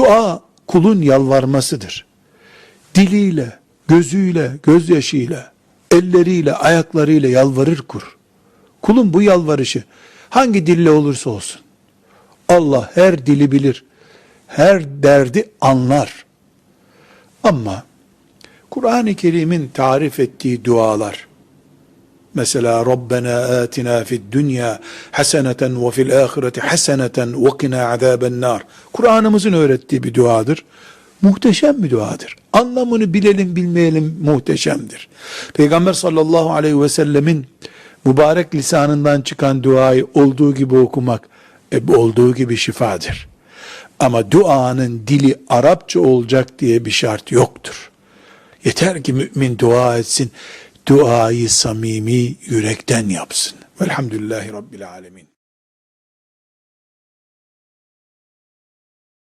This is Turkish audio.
Dua kulun yalvarmasıdır. Diliyle, gözüyle, gözyaşıyla, elleriyle, ayaklarıyla yalvarır kur. Kulun bu yalvarışı hangi dille olursa olsun. Allah her dili bilir. Her derdi anlar. Ama Kur'an-ı Kerim'in tarif ettiği dualar, mesela Rabbena atina fid dünya haseneten ve fil ahireti haseneten ve qina azaben nar. Kur'an'ımızın öğrettiği bir duadır. Muhteşem bir duadır. Anlamını bilelim bilmeyelim muhteşemdir. Peygamber sallallahu aleyhi ve sellemin mübarek lisanından çıkan duayı olduğu gibi okumak e, olduğu gibi şifadır. Ama duanın dili Arapça olacak diye bir şart yoktur. Yeter ki mümin dua etsin, duayı samimi yürekten yapsın. Velhamdülillahi Rabbil Alemin.